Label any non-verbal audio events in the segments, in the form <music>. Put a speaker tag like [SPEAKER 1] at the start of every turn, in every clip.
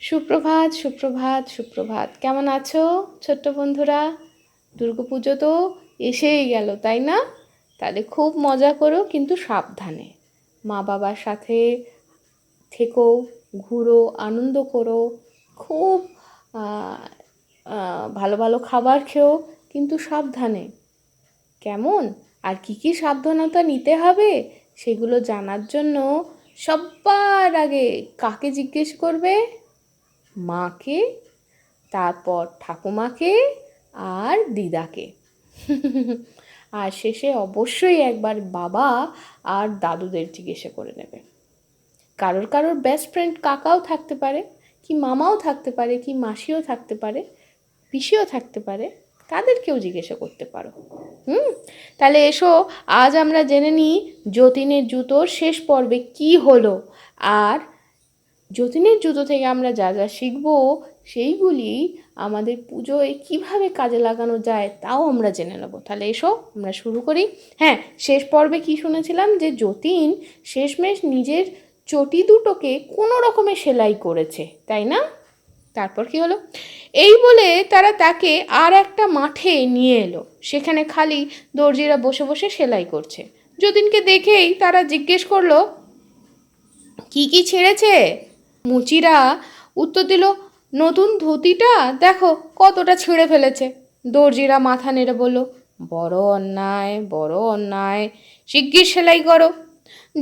[SPEAKER 1] সুপ্রভাত সুপ্রভাত সুপ্রভাত। কেমন আছো ছোট্ট বন্ধুরা? দুর্গাপুজো তো এসেই গেল, তাই না? তাহলে খুব মজা করো, কিন্তু সাবধানে। মা বাবার সাথে থেকো, ঘুরো, আনন্দ করো, খুব ভালো ভালো খাবার খেও, কিন্তু সাবধানে। কেমন? আর কি কি সাবধানতা নিতে হবে সেগুলো জানার জন্য সবার আগে কাকে জিজ্ঞেস করবে? মাকে, তারপর ঠাকুমাকে আর দিদাকে। আর শেষে অবশ্যই একবার বাবা আর দাদুদের জিজ্ঞাসা করে নেবে। কারোর কারোর বেস্ট ফ্রেন্ড কাকাও থাকতে পারে, কি মামাও থাকতে পারে, কি মাসিও থাকতে পারে, পিসিও থাকতে পারে, তাদেরকেও জিজ্ঞাসা করতে পারো। হুম? তাহলে এসো, আজ আমরা জেনে নিই যতীনের জুতোর শেষ পর্বে কি হলো, আর যতীনের জুতো থেকে আমরা যা যা শিখব, সেইগুলি আমাদের পুজোয় কীভাবে কাজে লাগানো যায় তাও আমরা জেনে নেব। তাহলে এসো, আমরা শুরু করি। হ্যাঁ শেষ পর্বে কি শুনেছিলাম যে যতীন শেষমেশ নিজের চটি দুটোকে কোনো রকমে সেলাই করেছে, তাই না? তারপর কি হলো? এই বলে তারা তাকে আর একটা মাঠে নিয়ে এলো, সেখানে খালি দর্জিরা বসে বসে সেলাই করছে। যতীনকে দেখেই তারা জিজ্ঞেস করল, কি কি ছেড়েছে? মুচিরা উত্তর দিল, নতুন ধুতিটা? দেখো কতটা ছিঁড়ে ফেলেছে। দর্জিরা মাথা নেড়ে বলল, বড় অন্যায় বড় অন্যায়। শিগগির সেলাই করো।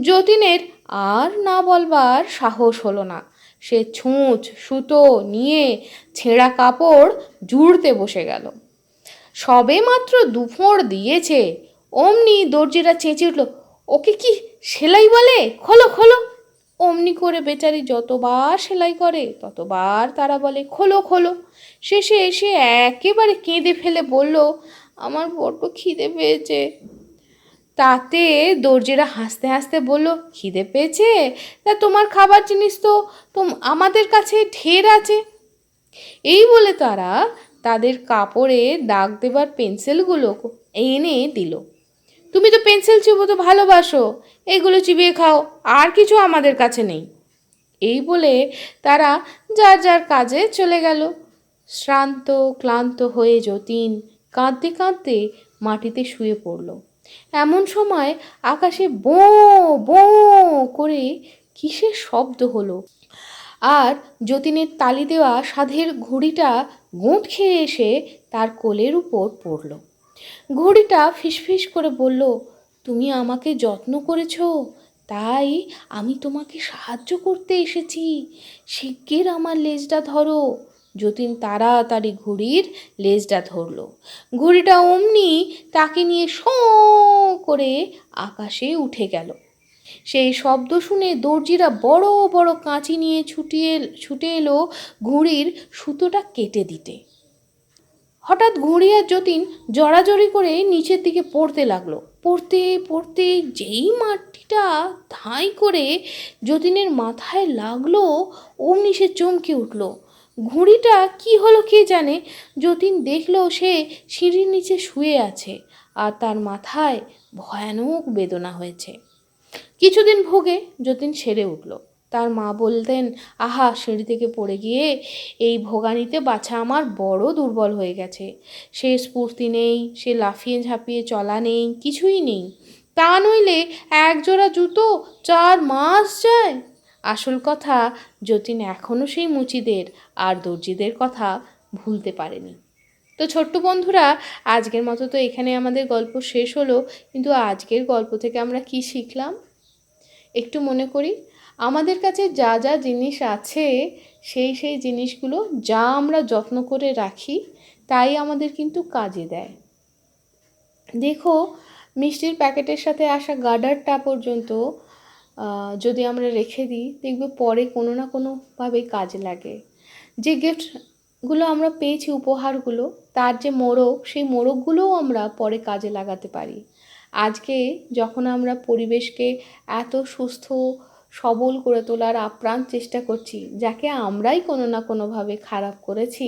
[SPEAKER 1] যতীনের আর না বলবার সাহস হলো না। সে ছুঁচ, সুতো নিয়ে ছেঁড়া কাপড় জুড়তে বসে গেল। সবে মাত্র দুফোঁড় দিয়েছে। অমনি দর্জিরা চেঁচিয়ে উঠল, ওকে কি সেলাই বলে? খোলো খোলো। অমনি করে বেচারি যতবার সেলাই করে, ততবার তারা বলে, খোলো খোলো। শেষে এসে একেবারে কেঁদে ফেলে বলল, আমার বড্ড খিদে পেয়েছে। তাতে দর্জিরা হাসতে হাসতে বলল, খিদে পেয়েছে? তা তোমার খাবার জিনিস তো তোম, আমাদের কাছে ঢের আছে। এই বলে তারা তাদের কাপড়ে দাগ দেবার পেন্সিলগুলো এনে দিল। তুমি তো পেন্সিল চিবোতে ভালোবাসো। এগুলো চিবিয়ে খাও, আর কিছু আমাদের কাছে নেই। এই বলে তারা যার যার কাজে চলে গেল। শ্রান্ত, ক্লান্ত হয়ে যতীন কাঁদতে কাঁদতে মাটিতে শুয়ে পড়ল। এমন সময় আকাশে বো বো করে কিসের শব্দ হলো? আর যতীনের তালি দেওয়া সাধের ঘুড়িটা গোঁত খেয়ে এসে তার কোলের উপর পড়ল। ঘুড়িটা ফিসফিস করে বলল, তুমি আমাকে যত্ন করেছ, তাই আমি তোমাকে সাহায্য করতে এসেছি। শিগগির আমার লেজটা ধরো। যতীন তাড়াতাড়ি ঘুড়ির লেজটা ধরল। ঘুড়িটা অমনি তাকে নিয়ে শো করে আকাশে উঠে গেল। সেই শব্দ শুনে দর্জিরা বড় বড় কাঁচি নিয়ে ছুটিয়ে, ছুটে এলো ঘুড়ির সুতোটা কেটে দিতে। হঠাৎ ঘুড়ি আর যতীন জড়াজড়ি করে নিচের দিকে পড়তে লাগল। পড়তে পড়তে যেই মাটিটা ধাই করে যতীনের মাথায় লাগল, অমনি সে চমকে উঠল। ঘুড়িটা কি হলো কে জানে? যতীন দেখল সে সিঁড়ির নিচে শুয়ে আছে আর তার মাথায় ভয়ানক বেদনা হয়েছে। কিছুদিন ভোগে যতীন সেরে উঠল। তার মা বলতেন, আহা, সিঁড়ি থেকে পড়ে গিয়ে এই ভোগানিতে বাছা আমার বড় দুর্বল হয়ে গেছে। সে স্ফূর্তি নেই, সে লাফিয়ে ঝাঁপিয়ে চলা নেই, কিছুই নেই। তা নইলে এক জোড়া জুতো চার মাস যায়? আসল কথা যতীন এখনও সেই মুচিদের আর দর্জিদের কথা ভুলতে পারেনি। তো ছোট্ট বন্ধুরা, আজকের মতো তো এখানে আমাদের গল্প শেষ হলো, কিন্তু আজকের গল্প থেকে আমরা কি শিখলাম? একটু মনে করি আমাদের কাছে যা যা জিনিস আছে, সেই সেই জিনিসগুলো যা আমরা যত্ন করে রাখি, তাই আমাদের কিন্তু কাজে দেয়। দেখো, মিষ্টির প্যাকেটের সাথে আসা গার্ডারটা পর্যন্ত যদি আমরা রেখে দিই, দেখবে পরে কোনো না কোনোভাবে কাজে লাগে। যে গিফটগুলো আমরা পেয়েছি, উপহারগুলো, তার যে মোড়ক, সেই মোড়কগুলোও আমরা পরে কাজে লাগাতে পারি। আজকে যখন আমরা পরিবেশকে এত সুস্থ সবল করে তোলার আপ্রাণ চেষ্টা করছি, যাকে আমরাই কোনো না কোনোভাবে খারাপ করেছি।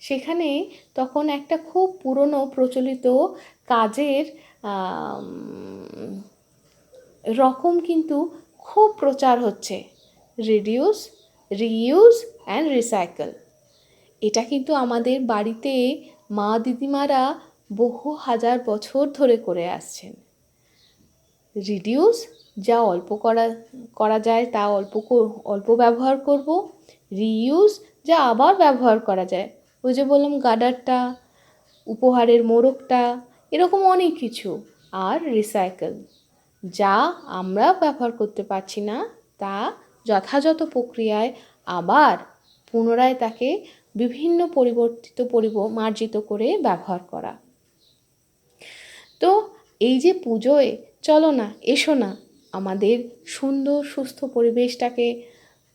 [SPEAKER 1] সেখানে তখন একটা খুব পুরনো প্রচলিত কাজের রকম কিন্তু খুব প্রচার হচ্ছে। Reduce, reuse and recycle. এটা কিন্তু আমাদের বাড়িতে মা দিদিমারা বহু হাজার বছর ধরে করে আসছেন। রিডিউস যা অল্প করা করা যায় তা অল্প অল্প ব্যবহার করব। রিইউজ যা আবার ব্যবহার করা যায়। ওই যে বললাম গার্ডারটা উপহারের মোড়কটা, এরকম অনেক কিছু। আর রিসাইকেল যা আমরা ব্যবহার করতে পারছি না, তা যথাযথ প্রক্রিয়ায় আবার পুনরায় তাকে বিভিন্ন পরিবর্তিত পরিব মার্জিত করে ব্যবহার করা। তো এই যে পুজোয় চলো না, এসো না। আমাদের সুন্দর, সুস্থ পরিবেশটাকে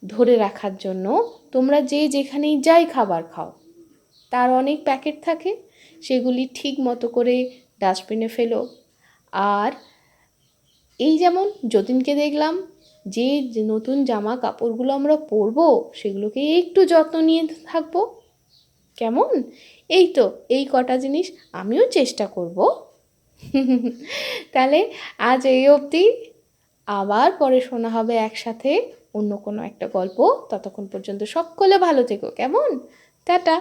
[SPEAKER 1] ধরে রাখার জন্য তোমরা যে যেখানেই যাই খাবার খাও। তার অনেক প্যাকেট থাকে, সেগুলি ঠিক মতো করে ডাস্টবিনে ফেলো। আর এই যেমন যতীনকে দেখলাম, যে নতুন জামা কাপড়গুলো আমরা পরবো, সেগুলোকে একটু যত্ন নিয়ে থাকব। কেমন? এই তো, এই কটা জিনিস আমিও চেষ্টা করব। <laughs> তাহলে আজ এই অবধি। আবার পরে শোনা হবে একসাথে অন্য কোনো একটা গল্প। ততক্ষণ পর্যন্ত সকলে ভালো থেকো, কেমন? টাটা।